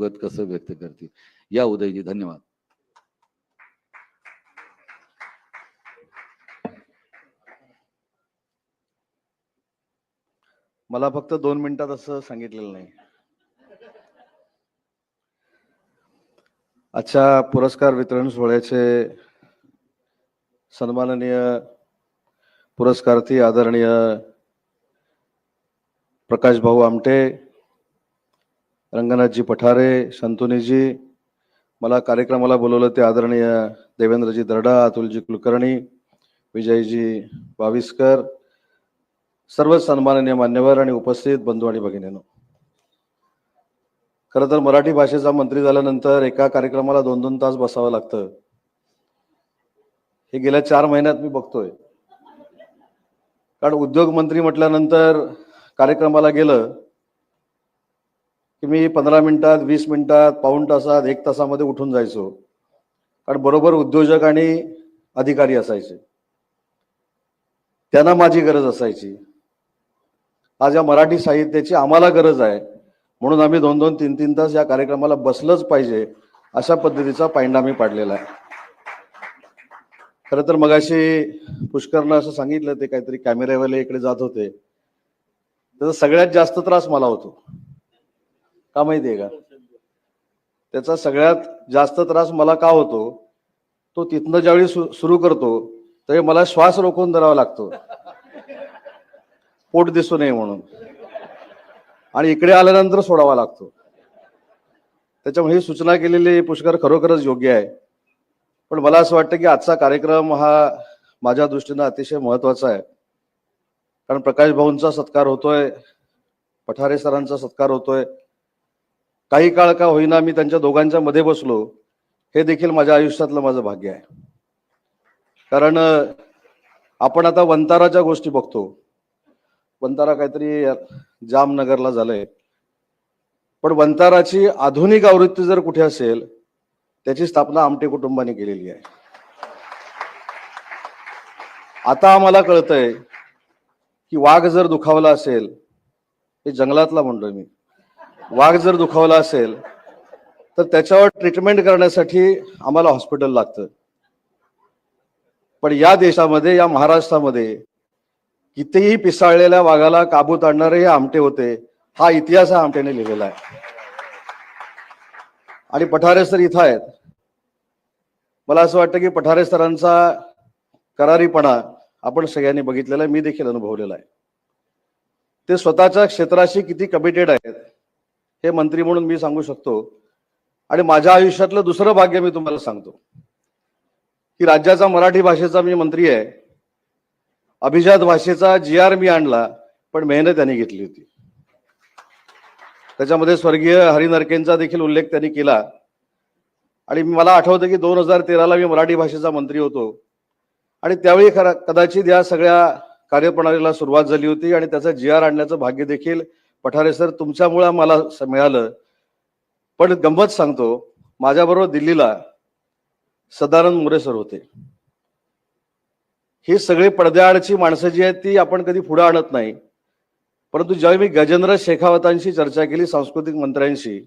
मनोगत कसं व्यक्त करतील? या उदयजी धन्यवाद. मला फक्त दोन मिनिटात असं सांगितलेलं नाही. आजच्या पुरस्कार वितरण सोहळ्याचे सन्माननीय पुरस्कार्थी आदरणीय प्रकाश भाऊ आमटे रंगनाथजी पठारे शंतुनीजी मला कार्यक्रमाला बोलवलं ते आदरणीय देवेंद्रजी दर्डा अतुलजी कुलकर्णी विजयजी बाविस्कर सर्व सन्माननीय मान्यवर आणि उपस्थित बंधू आणि भगिनीनो. खरं तर मराठी भाषेचा मंत्री झाल्यानंतर एका कार्यक्रमाला दोन दोन तास बसावं लागतं. हे गेल्या चार महिन्यात मी बघतोय. कारण उद्योग मंत्री म्हटल्यानंतर कार्यक्रमाला गेलं की मी पंधरा मिनिटात वीस मिनिटात पाऊण तासात एक तासामध्ये उठून जायचो. कारण बरोबर उद्योजक आणि अधिकारी असायचे. त्यांना माझी गरज असायची. आज या मराठी साहित्याची आम्हाला गरज आहे. म्हणून आम्ही दोन दोन तीन तीन तास या कार्यक्रमाला बसलंच पाहिजे अशा पद्धतीचा पायंडा मी पाडलेला आहे. खरं तर मगाशी पुष्करनं असं सांगितलं ते काहीतरी कॅमेऱ्यावाले इकडे जात होते. त्याचा सगळ्यात जास्त त्रास मला होतो. का माहितीये का? त्याचा सगळ्यात जास्त त्रास मला का होतो? तो तिथनं ज्यावेळी सु- सुरू करतो त्यावेळी मला श्वास रोखून धरावा लागतो. पोट दिसू नये म्हणून. आणि इकडे आल्यानंतर सोडावा लागतो. त्याच्यामुळे ही सूचना केलेली पुष्कर खरोखरच योग्य आहे. पण मला असं वाटतं की आजचा कार्यक्रम हा माझ्या दृष्टीनं अतिशय महत्त्वाचा आहे. कारण प्रकाश भाऊंचा सत्कार होतोय पठारे सरांचा सत्कार होतोय काही काळ का होईना मी त्यांच्या दोघांच्या मध्ये बसलो हे देखील माझ्या आयुष्यातलं माझं भाग्य आहे. कारण आपण आता वंताराच्या गोष्टी बघतो. वंतारा काहीतरी जामनगरला झालंय. पण वंताराची आधुनिक आवृत्ती जर कुठे असेल त्याची स्थापना आमटे कुटुंबाने केलेली आहे. आता आम्हाला कळतंय की वाघ जर दुखावला असेल हे जंगलातला म्हणतोय मी. वाघ जर दुखावला असेल तर त्याच्यावर ट्रीटमेंट करण्यासाठी आम्हाला हॉस्पिटल लागतं. पण या देशामध्ये या महाराष्ट्रामध्ये कितीही पिसाळलेल्या वाघाला काबूत आणणारे हे आमटे होते हा इतिहास हा आमटेने लिहिलेला आहे. आणि पठारे सर इथं आहेत. मला असं वाटतं की पठारे सरांचा करारीपणा आपण सगळ्यांनी बघितलेला आहे मी देखील अनुभवलेला आहे. ते स्वतःच्या क्षेत्राशी किती कमिटेड आहेत हे मंत्री म्हणून मी सांगू शकतो. आणि माझ्या आयुष्यातलं दुसरं भाग्य मी तुम्हाला सांगतो. की राज्याचा मराठी भाषेचा मी मंत्री आहे. अभिजात भाषेचा जी आर मी आणला पण मेहनत त्यांनी घेतली होती. त्याच्यामध्ये स्वर्गीय हरिनरकेंचा देखील उल्लेख त्यांनी केला. आणि मला आठवतं की दोन हजार तेराला मी मराठी भाषेचा मंत्री होतो. आणि त्यावेळी खरा कदाचित या सगळ्या कार्यप्रणालीला सुरुवात झाली होती आणि त्याचं जी आर आणण्याचं भाग्य देखील पठारे सर तुमच्यामुळे मला मिळालं. पण गंमत सांगतो माझ्याबरोबर दिल्लीला सदानंद मोरे सर होते. ही सगळी पडद्याआडची माणसं जी आहेत ती आपण कधी पुढे आणत नाही. परंतु ज्यावेळी मी गजेंद्र शेखावतांशी चर्चा केली सांस्कृतिक मंत्र्यांशी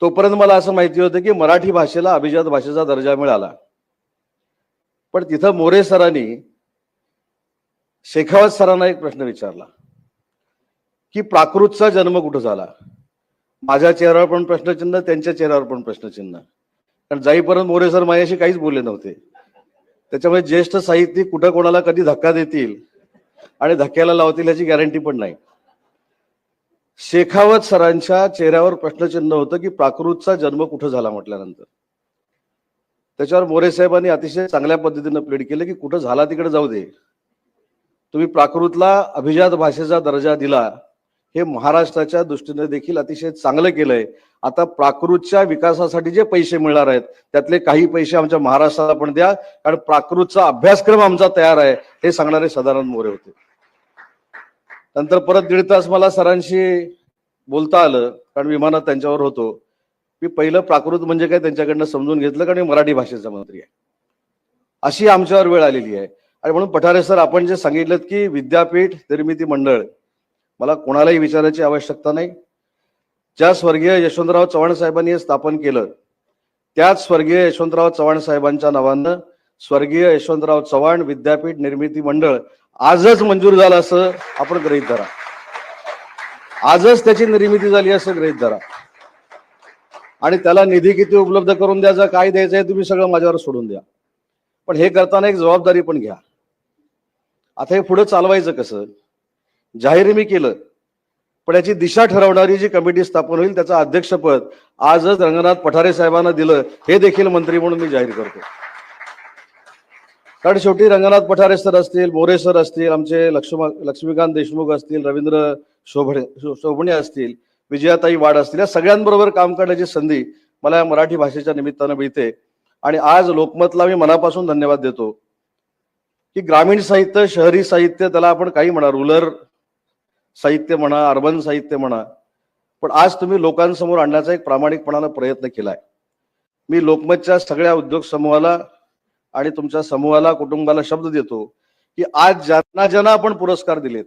तोपर्यंत मला असं माहिती होतं की मराठी भाषेला अभिजात भाषेचा दर्जा मिळाला. पण तिथं मोरे सरांनी शेखावत सरांना एक प्रश्न विचारला. की प्राकृतचा जन्म कुठं झाला? माझ्या चेहऱ्यावर पण प्रश्नचिन्ह त्यांच्या चेहऱ्यावर पण प्रश्नचिन्ह. कारण जाईपर्यंत मोरे सर माझ्याशी काहीच बोलले नव्हते. त्याच्यामुळे ज्येष्ठ साहित्यिक कुठं कोणाला कधी धक्का देतील आणि धक्क्याला लावतील याची गॅरंटी पण नाही. शेखावत सरांच्या चेहऱ्यावर प्रश्नचिन्ह होतं की प्राकृतचा जन्म कुठं झाला म्हटल्यानंतर. त्याच्यावर मोरे साहेबांनी अतिशय चांगल्या पद्धतीनं प्लेड केलं की कुठं झाला तिकडे जाऊ दे. तुम्ही प्राकृतला अभिजात भाषेचा दर्जा दिला. हे महाराष्ट्राच्या दृष्टीने देखील अतिशय चांगलं केलंय. आता प्राकृतच्या विकासासाठी जे पैसे मिळणार आहेत त्यातले काही पैसे आमच्या महाराष्ट्राला पण द्या कारण प्राकृतचा अभ्यासक्रम आमचा तयार आहे हे सांगणारे सदानंद मोरे होते. नंतर परत दीड तास मला सरांशी बोलता आलं कारण विमानात त्यांच्यावर होतो. मी पहिलं प्राकृत म्हणजे काय त्यांच्याकडनं समजून घेतलं कारण मी मराठी भाषेचा मंत्री आहे. अशी आमच्यावर वेळ आलेली आहे. आणि म्हणून पठारे सर आपण जे सांगितलं की विद्यापीठ निर्मिती मंडळ मला कोणालाही विचारायची आवश्यकता नाही. ज्या स्वर्गीय यशवंतराव चव्हाण साहेबांनी हे स्थापन केलं त्याच स्वर्गीय यशवंतराव चव्हाण साहेबांच्या नावानं स्वर्गीय यशवंतराव चव्हाण विद्यापीठ निर्मिती मंडळ आजच मंजूर झालं असं आपण ग्रहित धरा. आजच त्याची निर्मिती झाली असं ग्रहित धरा. आणि त्याला निधी किती उपलब्ध करून द्यायचा काय द्यायचं आहे तुम्ही सगळं माझ्यावर सोडून द्या. पण हे करताना एक जबाबदारी पण घ्या. आता हे पुढे चालवायचं कसं? जाहीर मी केलं. पण याची दिशा ठरवणारी जी कमिटी स्थापन होईल त्याचं अध्यक्षपद आजच रंगनाथ पठारे साहेबांना दिलं हे देखील मंत्री म्हणून मी जाहीर करतो. कारण शेवटी रंगनाथ पठारे सर असतील मोरे सर असतील आमचे लक्ष्म लक्ष्मीकांत देशमुख असतील रवींद्र शोभणे शोभणे असतील विजयाताई वाड असतील या सगळ्यांबरोबर काम करण्याची संधी मला या मराठी भाषेच्या निमित्तानं मिळते. आणि आज लोकमतला मी मनापासून धन्यवाद देतो. की ग्रामीण साहित्य शहरी साहित्य त्याला आपण काही म्हणा रुरल साहित्य म्हणा अर्बन साहित्य म्हणा पण आज तुम्ही लोकांसमोर आणण्याचा एक प्रामाणिकपणानं प्रयत्न केलाय. मी लोकमतच्या सगळ्या उद्योग समूहाला आणि तुमच्या समूहाला कुटुंबाला शब्द देतो की आज ज्यांना ज्यांना आपण पुरस्कार दिलेत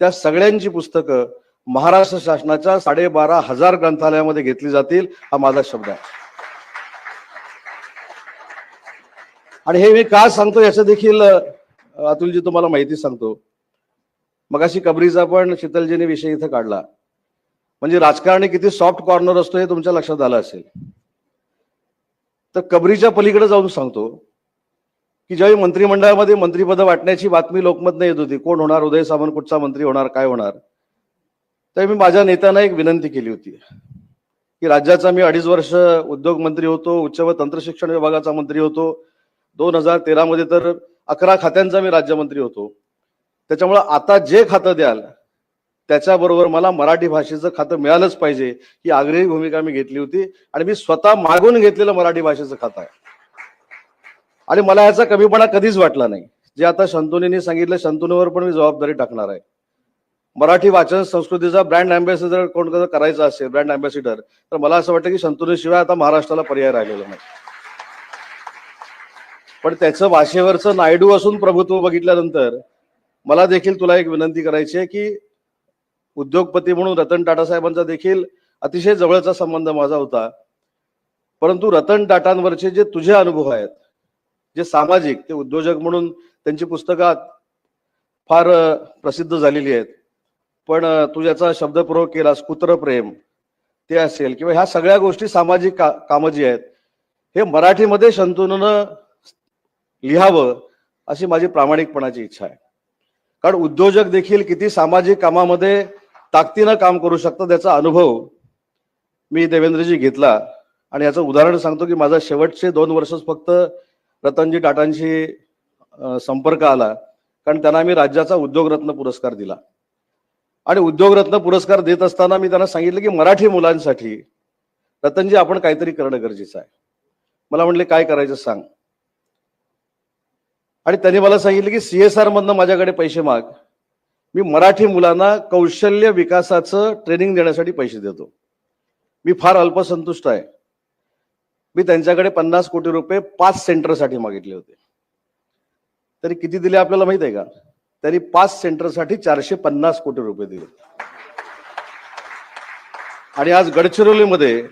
त्या सगळ्यांची पुस्तकं महाराष्ट्र शासनाच्या साडेबारा हजार ग्रंथालयामध्ये घेतली जातील हा माझा शब्द आहे. आणि हे मी का सांगतो याचं देखील अतुलजी तुम्हाला माहिती सांगतो. मगाशी कबरीचा पण शीतलजीने विषय इथं काढला. म्हणजे राजकारणी किती सॉफ्ट कॉर्नर असतो हे तुमच्या लक्षात आलं असेल. तर कबरीच्या पलीकडे जाऊन सांगतो की ज्यावेळी मंत्रिमंडळामध्ये मंत्रिपदं वाटण्याची बातमी लोकमतनं येत होती कोण होणार उदय सामंत कुठचा मंत्री होणार काय होणार तर मी माझ्या नेत्यांना एक विनंती केली होती की राज्याचा मी अडीच वर्ष उद्योग मंत्री होतो उच्च व तंत्रशिक्षण विभागाचा मंत्री होतो दोन हजार तेरा मध्ये तर अकरा खात्यांचा मी राज्यमंत्री होतो. त्याच्यामुळं आता जे खातं द्याल त्याच्याबरोबर मला मराठी भाषेचं खातं मिळालंच पाहिजे ही आग्रही भूमिका मी घेतली होती. आणि मी स्वतः मागून घेतलेलं मराठी भाषेचं खातं आहे. आणि मला याचा कमीपणा कधीच वाटला नाही. जे आता शंतुनीने सांगितलं शंतुनीवर पण मी जबाबदारी टाकणार आहे. मराठी वाचन संस्कृतीचा ब्रँड अँबॅसिडर कोण कसं करायचा असेल ब्रँड अँबॅसिडर तर मला असं वाटतं की शंतनू शिवाय आता महाराष्ट्राला पर्याय राहिलेला नाही. पण त्याचं भाषेवरचं नायडू असून प्रभुत्व बघितल्यानंतर मला देखील तुला एक विनंती करायची आहे की उद्योगपती म्हणून रतन टाटा साहेबांचा देखील अतिशय जवळचा संबंध माझा होता. परंतु रतन टाटांवरचे जे तुझे अनुभव आहेत जे सामाजिक ते उद्योजक म्हणून त्यांची पुस्तकात फार प्रसिद्ध झालेली आहेत. पण तू ज्याचा शब्दप्रयोग केलास कुत्रप्रेम ते असेल किंवा ह्या सगळ्या गोष्टी सामाजिक का कामं जी आहेत हे मराठीमध्ये शंतनूनं लिहावं अशी माझी प्रामाणिकपणाची इच्छा आहे. कारण उद्योजक देखील किती सामाजिक कामामध्ये ताकदीनं काम करू शकतात त्याचा अनुभव मी देवेंद्रजी घेतला. आणि याचं उदाहरण सांगतो की माझा शेवटचे दोन वर्षच फक्त रतनजी टाटांशी संपर्क आला. कारण त्यांना मी राज्याचा उद्योगरत्न पुरस्कार दिला. आणि उद्योगरत्न पुरस्कार देत असताना मी त्यांना सांगितलं की मराठी मुलांसाठी रतनजी आपण काहीतरी करणं गरजेचं आहे. मला म्हणले काय करायचं सांग? आणि त्यांनी मला सांगितलं की सीएसआर मधनं माझ्याकडे पैसे माग. मी मराठी मुलांना कौशल्य विकासाचं ट्रेनिंग देण्यासाठी पैसे देतो. मी फार अल्पसंतुष्ट आहे. मी त्यांच्याकडे पन्नास कोटी रुपये पाच सेंटरसाठी मागितले होते. तरी किती दिले आपल्याला माहीत आहे का? त्यांनी पाच सेंटरसाठी चारशे पन्नास कोटी रुपये दिले. आणि आज गडचिरोलीमध्ये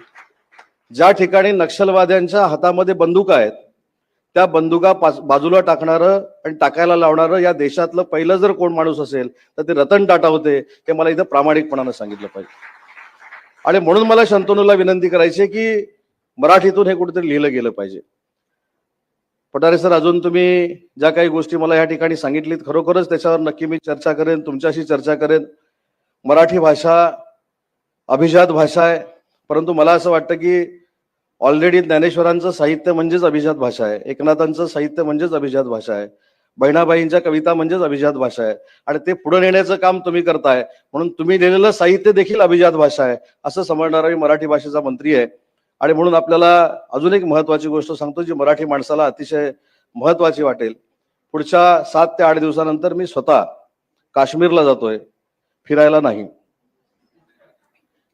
ज्या ठिकाणी नक्षलवाद्यांच्या हातामध्ये बंदूक आहेत त्या बंदुका बाजूला टाकणारं आणि टाकायला लावणारं या देशातलं पहिलं जर कोण माणूस असेल तर ते रतन टाटा होते हे मला इथं प्रामाणिकपणानं सांगितलं पाहिजे. आणि म्हणून मला शंतनूला विनंती करायची की मराठीतून हे कुठेतरी लिहिलं गेलं पाहिजे. पठारे सर अजून तुम्ही ज्या काही गोष्टी मला या ठिकाणी सांगितलीत खरोखरच त्याच्यावर नक्की मी चर्चा करेन तुमच्याशी चर्चा करेन. मराठी भाषा अभिजात भाषा आहे परंतु मला असं वाटतं की ऑलरेडी ज्ञानेश्वरांचं साहित्य म्हणजेच अभिजात भाषा आहे. एकनाथांचं साहित्य म्हणजेच अभिजात भाषा आहे. बहिणाबाईंच्या कविता म्हणजेच अभिजात भाषा आहे. आणि ते पुढे नेण्याचं काम तुम्ही करताय. म्हणून तुम्ही लिहिलेलं साहित्य देखील अभिजात भाषा आहे. असं समजणारा मी मराठी भाषेचा मंत्री आहे. आणि म्हणून आपल्याला अजून एक महत्वाची गोष्ट सांगतो जी मराठी माणसाला अतिशय महत्वाची वाटेल. पुढच्या सात ते आठ दिवसानंतर मी स्वतः काश्मीरला जातोय. फिरायला नाही.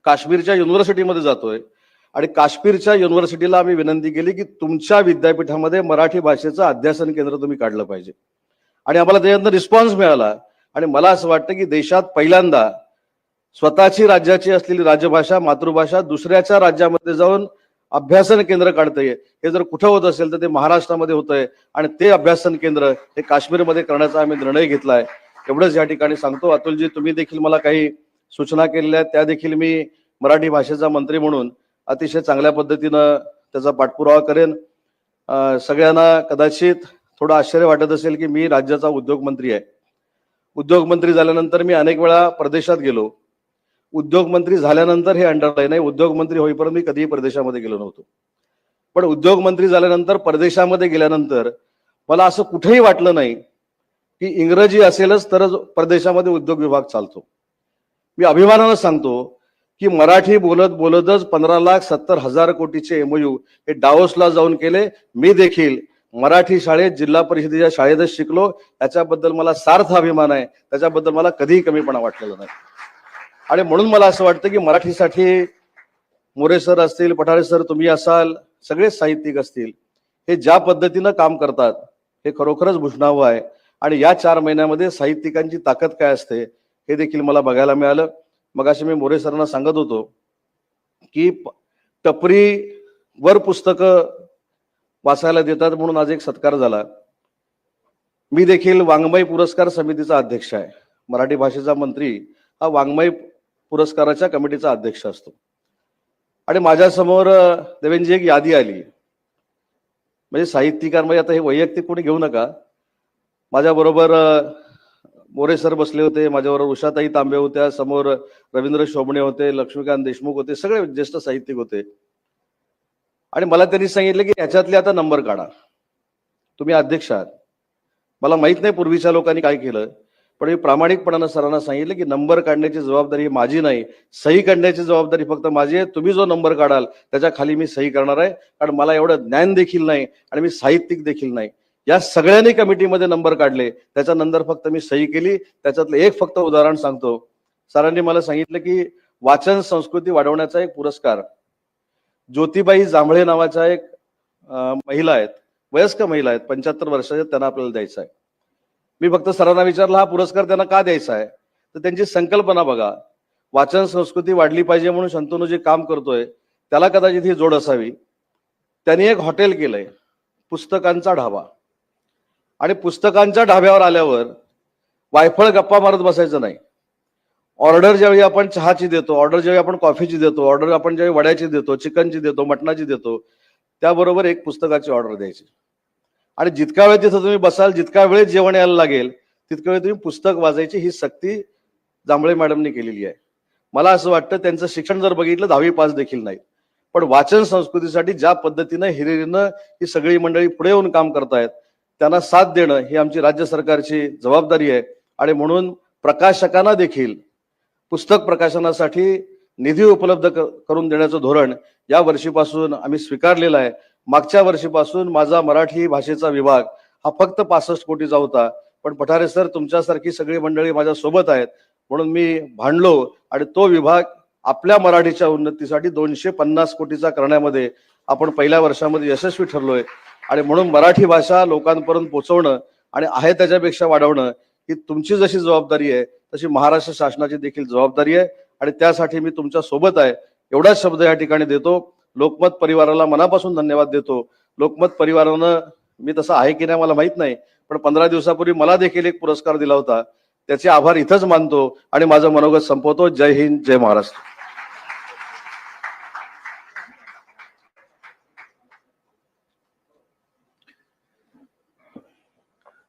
काश्मीरच्या युनिव्हर्सिटीमध्ये जातोय. आणि काश्मीरच्या युनिव्हर्सिटीला आम्ही विनंती केली की तुमच्या विद्यापीठामध्ये मराठी भाषेचं अध्यासन केंद्र तुम्ही काढलं पाहिजे. आणि आम्हाला त्याच्यातनं रिस्पॉन्स मिळाला. आणि मला असं वाटतं की देशात पहिल्यांदा स्वतःची राज्याची असलेली राजभाषा मातृभाषा दुसऱ्याच्या राज्यामध्ये जाऊन अभ्यासन केंद्र काढतंय. हे जर कुठं होत असेल तर ते महाराष्ट्रामध्ये होतंय. आणि ते अभ्यासन केंद्र हे काश्मीरमध्ये करण्याचा आम्ही निर्णय घेतलाय. एवढंच या ठिकाणी सांगतो. अतुलजी तुम्ही देखील मला काही सूचना केलेल्या आहेत. त्या देखील मी मराठी भाषेचा मंत्री म्हणून अतिशय चांगल्या पद्धतीनं त्याचा पाठपुरावा करेन. सगळ्यांना कदाचित थोडं आश्चर्य वाटत असेल की मी राज्याचा उद्योगमंत्री आहे. उद्योगमंत्री झाल्यानंतर मी अनेक वेळा प्रदेशात गेलो. उद्योगमंत्री झाल्यानंतर हे अंडरलाईन आहे उद्योगमंत्री होईपर्यंत मी कधीही प्रदेशामध्ये गेलो नव्हतो. पण उद्योगमंत्री झाल्यानंतर परदेशामध्ये गेल्यानंतर मला असं कुठेही वाटलं नाही की इंग्रजी असेलच तरच परदेशामध्ये उद्योग विभाग चालतो. मी अभिमानानं सांगतो की मराठी बोलत बोलतच पंधरा लाख सत्तर हजार कोटीचे एमओयू हे डावोसला जाऊन केले. मी देखील मराठी शाळेत जिल्हा परिषदेच्या शाळेतच शिकलो. याच्याबद्दल मला सार्थ अभिमान आहे. त्याच्याबद्दल मला कधीही कमीपणा वाटलेला नाही. आणि म्हणून मला असं वाटतं की मराठीसाठी मोरे सर असतील पठारे सर तुम्ही असाल सगळेच साहित्यिक असतील हे ज्या पद्धतीनं काम करतात हे खरोखरच भूषणावं आहे. आणि या चार महिन्यामध्ये साहित्यिकांची ताकद काय असते हे देखील मला बघायला मिळालं. मग असे मी मोरे सरांना सांगत होतो की टपरी टपरीवर पुस्तकं वाचायला देतात म्हणून आज एक सत्कार झाला. मी देखील वाङ्मय पुरस्कार समितीचा अध्यक्ष आहे. मराठी भाषेचा मंत्री हा वाङ्मय पुरस्काराच्या कमिटीचा अध्यक्ष असतो. आणि माझ्यासमोर अ, देवेंजी एक यादी आली. म्हणजे साहित्यिकांमध्ये आता हे वैयक्तिक कोणी घेऊ नका. माझ्याबरोबर मोरे सर बसले होते माझ्याबरोबर उषाताई तांबे होत्या समोर रवींद्र शोभणे होते लक्ष्मीकांत देशमुख होते सगळे ज्येष्ठ साहित्यिक होते. आणि मला त्यांनी सांगितलं की याच्यातले आता नंबर काढा. तुम्ही अध्यक्ष आहात. मला माहीत नाही पूर्वीच्या लोकांनी काय केलं पण मी प्रामाणिकपणानं सरांना सांगितलं की नंबर काढण्याची जबाबदारी माझी नाही. सही काढण्याची जबाबदारी फक्त माझी आहे. तुम्ही जो नंबर काढाल त्याच्याखाली मी सही करणार आहे. कारण मला एवढं ज्ञान देखील नाही आणि मी साहित्यिक देखील नाही. या सगळ्यांनी कमिटीमध्ये नंबर काढले. त्याच्यानंतर फक्त मी सही केली. त्याच्यातलं एक फक्त उदाहरण सांगतो. सरांनी मला सांगितलं की वाचन संस्कृती वाढवण्याचा एक पुरस्कार. ज्योतिबाई जांभळे नावाच्या एक महिला आहेत. वयस्क महिला आहेत. पंच्याहत्तर वर्षाच्या त्यांना आपल्याला द्यायचा आहे. मी फक्त सरांना विचारला हा पुरस्कार त्यांना का द्यायचा आहे? तर त्यांची संकल्पना बघा. वाचन संस्कृती वाढली पाहिजे म्हणून शंतनू जे काम करतोय त्याला कदाचित ही जोड असावी. त्यांनी एक हॉटेल केलंय. पुस्तकांचा ढाबा. आणि पुस्तकांच्या ढाब्यावर आल्यावर वायफळ गप्पा मारत बसायचं नाही. ऑर्डर ज्यावेळी आपण चहाची देतो ऑर्डर ज्यावेळी आपण कॉफीची देतो ऑर्डर आपण ज्यावेळी वड्याची देतो चिकनची देतो मटणाची देतो त्याबरोबर एक पुस्तकाची ऑर्डर द्यायची. आणि जितका वेळ तिथं तुम्ही बसाल जितका वेळ जेवण यायला लागेल तितका वेळ तुम्ही पुस्तक वाचायची ही सक्ती जांभळे मॅडमने केलेली आहे. मला असं वाटतं त्यांचं शिक्षण जर बघितलं दहावी पास देखील नाही पण वाचन संस्कृतीसाठी ज्या पद्धतीनं हिरिरीनं ही सगळी मंडळी पुढे येऊन काम करतायत त्यांना साथ देणं ही आमची राज्य सरकारची जबाबदारी आहे. आणि म्हणून प्रकाशकांना देखील पुस्तक प्रकाशनासाठी निधी उपलब्ध करून देण्याचं धोरण या वर्षीपासून आम्ही स्वीकारलेलं आहे. मागच्या वर्षीपासून माझा मराठी भाषेचा विभाग हा फक्त पासष्ट कोटीचा होता. पण पठारे सर तुमच्यासारखी सगळी मंडळी माझ्या सोबत आहेत. म्हणून मी भांडलो आणि तो विभाग आपल्या मराठीच्या उन्नतीसाठी दोनशे पन्नास कोटीचा करण्यामध्ये आपण पहिल्या वर्षामध्ये यशस्वी ठरलोय. आणि म्हणून मराठी भाषा लोकांपर्यंत पोहोचवणं आणि आहे त्याच्यापेक्षा वाढवणं ही तुमची जशी जबाबदारी आहे तशी महाराष्ट्र शासनाची देखील जबाबदारी आहे. आणि त्यासाठी मी तुमच्यासोबत आहे. एवढाच शब्द या ठिकाणी देतो. लोकमत परिवाराला मनापासून धन्यवाद देतो. लोकमत परिवारानं मी तसं आहे की नाही मला माहीत नाही पण पंधरा दिवसापूर्वी मला देखील एक पुरस्कार दिला होता. त्याचे आभार इथंच मानतो आणि माझं मनोगत संपवतो. जय हिंद जय महाराष्ट्र.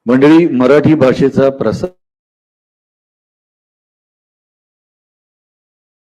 मंडळी मराठी भाषेचा प्रसार